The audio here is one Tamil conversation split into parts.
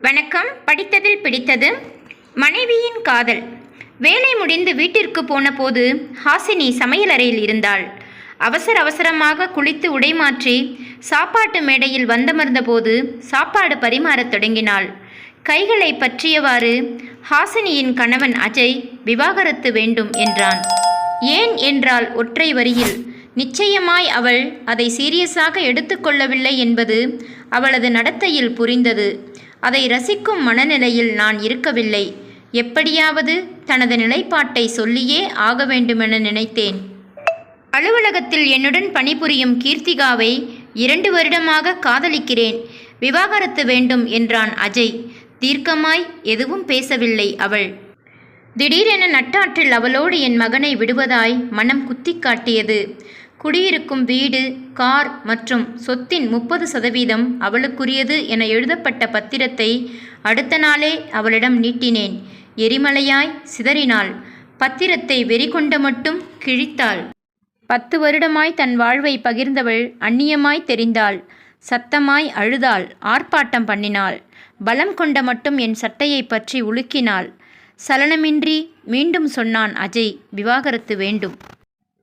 வணக்கம். படித்ததில் பிடித்தது. மனைவியின் காதல். வேலை முடிந்து வீட்டிற்கு போனபோது ஹாசினி சமையலறையில் இருந்தாள். அவசர அவசரமாக குளித்து உடைமாற்றி சாப்பாட்டு மேடையில் வந்தமர்ந்தபோது சாப்பாடு பரிமாறத் தொடங்கினாள். கைகளை பற்றியவாறு ஹாசினியின் கணவன் அஜய் விவாகரத்து வேண்டும் என்றான். ஏன் என்றால் ஒற்றை வரியில் நிச்சயமாய் அவள் அதை சீரியஸாக எடுத்துக்கொள்ளவில்லை என்பது அவளது நடத்தையில் புரிந்தது. அதை ரசிக்கும் மனநிலையில் நான் இருக்கவில்லை. எப்படியாவது தனது நிலைப்பாட்டை சொல்லியே ஆக வேண்டுமென நினைத்தேன். அலுவலகத்தில் என்னுடன் பணிபுரியும் கீர்த்திகாவை இரண்டு வருடமாக காதலிக்கிறேன். விவாகரத்து வேண்டும் என்றான் அஜய். தீர்க்கமாய் எதுவும் பேசவில்லை அவள். திடீரென நட்டாற்றில் அவளோடு என் மகனை விடுவதாய் மனம் குத்தி காட்டியது குடியிருக்கும் வீடு கார் மற்றும் சொத்தின் முப்பது சதவீதம் அவளுக்குரியது என எழுதப்பட்ட பத்திரத்தை அடுத்த நாளே அவளிடம் நீட்டினேன். எரிமலையாய் சிதறினாள். பத்திரத்தை வெறிகொண்ட மட்டும் கிழித்தாள். பத்து வருடமாய் தன் வாழ்வை பகிர்ந்தவள் அந்நியமாய் தெரிந்தாள். சத்தமாய் அழுதாள். ஆர்ப்பாட்டம் பண்ணினாள். பலம் கொண்ட மட்டும் என் சட்டையை பற்றி உலுக்கினாள். சலனமின்றி மீண்டும் சொன்னான் அஜய் விவாகரத்து வேண்டும்.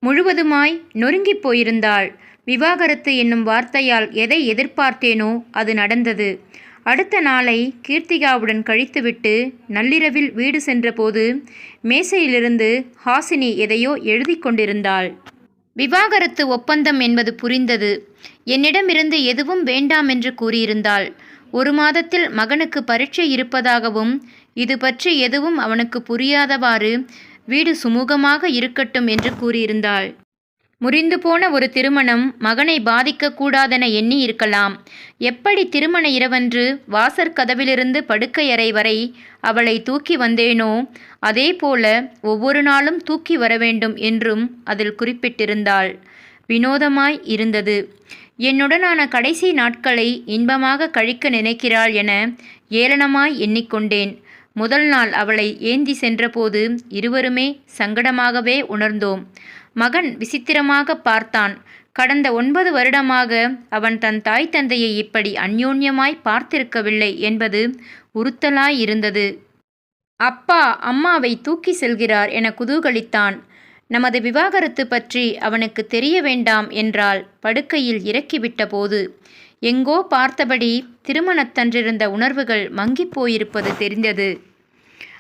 முழுவதுமாய் நொறுங்கிப் போயிருந்தாள். விவாகரத்து என்னும் வார்த்தையால் எதை எதிர்பார்த்தேனோ அது நடந்தது. அடுத்த நாளை கீர்த்திகாவுடன் கழித்துவிட்டு நள்ளிரவில் வீடு சென்றபோது மேசையிலிருந்து ஹாசினி எதையோ எழுதி கொண்டிருந்தாள். விவாகரத்து ஒப்பந்தம் என்பது புரிந்தது. என்னிடமிருந்து எதுவும் வேண்டாம் என்று கூறியிருந்தாள். ஒரு மாதத்தில் மகனுக்கு பரீட்சை இருப்பதாகவும் இது பற்றி எதுவும் அவனுக்கு புரியாதவாறு வீடு சுமூகமாக இருக்கட்டும் என்று கூறியிருந்தாள். முறிந்து போன ஒரு திருமணம் மகனை பாதிக்கக்கூடாதென எண்ணி இருக்கலாம். எப்படி திருமண இரவன்று வாசற்கதவிலிருந்து படுக்கையறை வரை அவளை தூக்கி வந்தேனோ அதே போல ஒவ்வொரு நாளும் தூக்கி வர வேண்டும் என்றும் அதில் குறிப்பிட்டிருந்தாள். வினோதமாய் இருந்தது. என்னுடனான கடைசி நாட்களை இன்பமாக கழிக்க நினைக்கிறாள் என ஏளனமாய் எண்ணிக்கொண்டேன். முதல் நாள் அவளை ஏந்தி சென்றபோது இருவருமே சங்கடமாகவே உணர்ந்தோம். மகன் விசித்திரமாக பார்த்தான். கடந்த ஒன்பது வருடமாக அவன் தன் தாய் தந்தையை இப்படி அந்யோன்யமாய் பார்த்திருக்கவில்லை என்பது உறுத்தலாய் இருந்தது. அப்பா அம்மாவை தூக்கி செல்கிறார் என குதூகலித்தான். நமது விவாகரத்து பற்றி அவனுக்கு தெரிய வேண்டாம் என்றால் படுக்கையில் இறக்கிவிட்ட போது எங்கோ பார்த்தபடி திருமணத்தன்றிருந்த உணர்வுகள் மங்கிப் போயிருப்பது தெரிந்தது.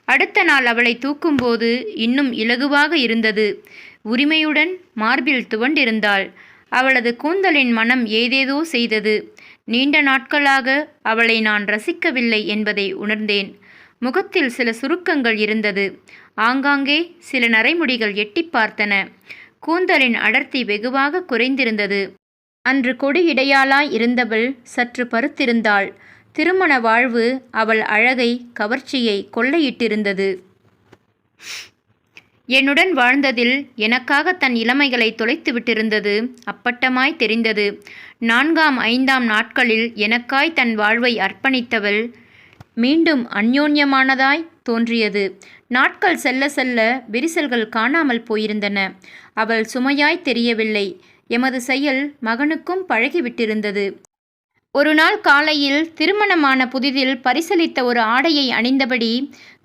அடுத்த நாள் அவளை தூக்கும்போது இன்னும் இலகுவாக இருந்தது. உரிமையுடன் மார்பில் துவண்டிருந்தாள். அவளது கூந்தலின் மனம் ஏதேதோ செய்தது. நீண்ட நாட்களாக அவளை நான் ரசிக்கவில்லை என்பதை உணர்ந்தேன். முகத்தில் சில சுருக்கங்கள் இருந்தது. ஆங்காங்கே சில நரைமுடிகள் எட்டி பார்த்தன. கூந்தலின் அடர்த்தி வெகுவாக குறைந்திருந்தது. அன்று கொடி இடையாளாய் இருந்தவள் சற்று பருத்திருந்தாள். திருமண வாழ்வு அவள் அழகை கவர்ச்சியை கொள்ளையிட்டிருந்தது. என்னுடன் வாழ்ந்ததில் எனக்காக தன் இளமைகளை தொலைத்து விட்டிருந்தது அப்பட்டமாய் தெரிந்தது. நான்காம் ஐந்தாம் நாட்களில் எனக்காய் தன் வாழ்வை அர்ப்பணித்தவள் மீண்டும் அந்யோன்யமானதாய் தோன்றியது. நாட்கள் செல்ல செல்ல விரிசல்கள் காணாமல் போயிருந்தன. அவள் சுமையாய் தெரியவில்லை. எமது செயல் மகனுக்கும் பழகிவிட்டிருந்தது. ஒரு நாள் காலையில் திருமணமான புதிதில் பரிசளித்த ஒரு ஆடையை அணிந்தபடி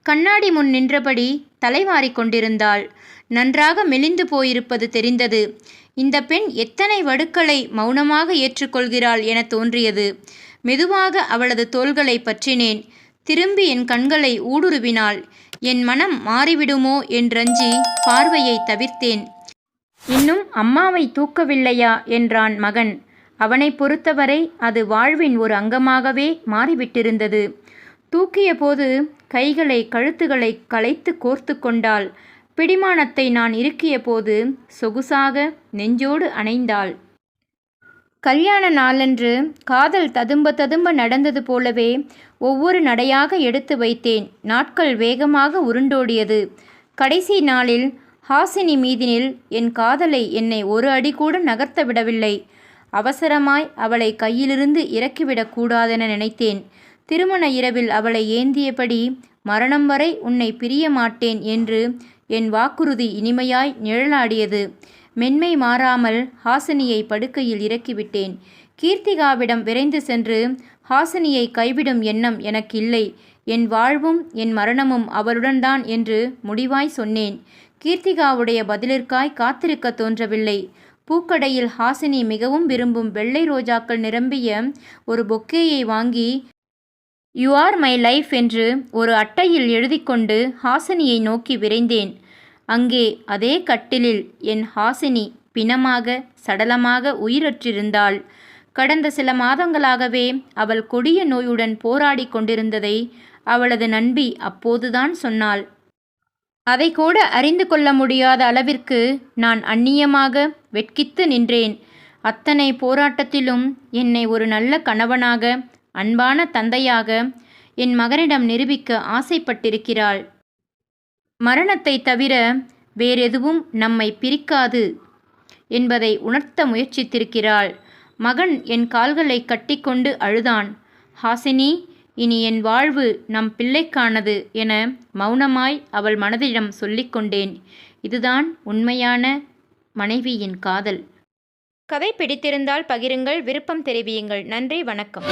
கண்ணாடி முன் நின்றபடி தலைவாரி கொண்டிருந்தாள். நன்றாக மெலிந்து போயிருப்பது தெரிந்தது. இந்த பெண் எத்தனை வடுக்களை மௌனமாக ஏற்றுக்கொள்கிறாள் என தோன்றியது. மெதுவாக அவளது தோள்களை பற்றினேன். திரும்பி என் கண்களை ஊடுருவினாள். என் மனம் மாறிவிடுமோ என்றஞ்சி பார்வையை தவிர்த்தேன். இன்னும் அம்மாவை தூக்கவில்லையா என்றான் மகன். அவனை பொறுத்தவரை அது வாழ்வின் ஒரு அங்கமாகவே மாறிவிட்டிருந்தது. தூக்கிய போது கைகளை கழுத்துகளை களைத்து கோர்த்து கொண்டாள். பிடிமானத்தை நான் இருக்கிய போது சொகுசாக நெஞ்சோடு அணைந்தாள். கல்யாண நாளன்று காதல் ததும்ப ததும்ப நடந்தது போலவே ஒவ்வொரு நடையாக எடுத்து வைத்தேன். நாட்கள் வேகமாக உருண்டோடியது. கடைசி நாளில் ஹாசினி மீதினில் என் காதலை என்னை ஒரு அடி கூட நகர்த்த விடவில்லை. அவசரமாய் அவளை கையிலிருந்து இறக்கிவிடக் கூடாதென நினைத்தேன். திருமண இரவில் அவளை ஏந்தியபடி மரணம் வரை உன்னை பிரிய மாட்டேன் என்று என் வாக்குறுதி இனிமையாய் நிழலாடியது. மென்மை மாறாமல் ஹாசினியை படுக்கையில் இறக்கிவிட்டேன். கீர்த்திகாவிடம் விரைந்து சென்று ஹாசினியை கைவிடும் எண்ணம் எனக்கு இல்லை என் வாழ்வும் என் மரணமும் அவளுடன் தான் என்று முடிவாய் சொன்னேன். கீர்த்திகாவுடைய பதிலிற்காய் காத்திருக்க தோன்றவில்லை. பூக்கடையில் ஹாசினி மிகவும் விரும்பும் வெள்ளை ரோஜாக்கள் நிரம்பிய ஒரு பொக்கேயை வாங்கி யூ ஆர் மை லைஃப் என்று ஒரு அட்டையில் எழுதிக்கொண்டு ஹாசினியை நோக்கி விரைந்தேன். அங்கே அதே கட்டிலில் என் ஹாசினி பிணமாக சடலமாக உயிரற்றிருந்தாள். கடந்த சில மாதங்களாகவே அவள் கொடிய நோயுடன் போராடி கொண்டிருந்ததை அவளது நண்பி அப்போதுதான் சொன்னாள். அதை கூட அறிந்து கொள்ள முடியாத அளவிற்கு நான் அந்நியமாக வெட்கித்து நின்றேன். அத்தனை போராட்டத்திலும் என்னை ஒரு நல்ல கணவனாக அன்பான தந்தையாக என் மகனிடம் நிரூபிக்க ஆசைப்பட்டிருக்கிறாள். மரணத்தை தவிர வேறெதுவும் நம்மை பிரிக்காது என்பதை உணர்த்த முயற்சித்திருக்கிறாள். மகன் என் கால்களை கட்டிக்கொண்டு அழுதான். ஹாசினி இனி என் வாழ்வு நம் பிள்ளைக்கானது என மௌனமாய் அவள் மனதிடம் சொல்லிக்கொண்டேன் இதுதான் உண்மையான மனைவியின் காதல். கதை பிடித்திருந்தால் பகிருங்கள் விருப்பம் தெரிவியுங்கள். நன்றி வணக்கம்.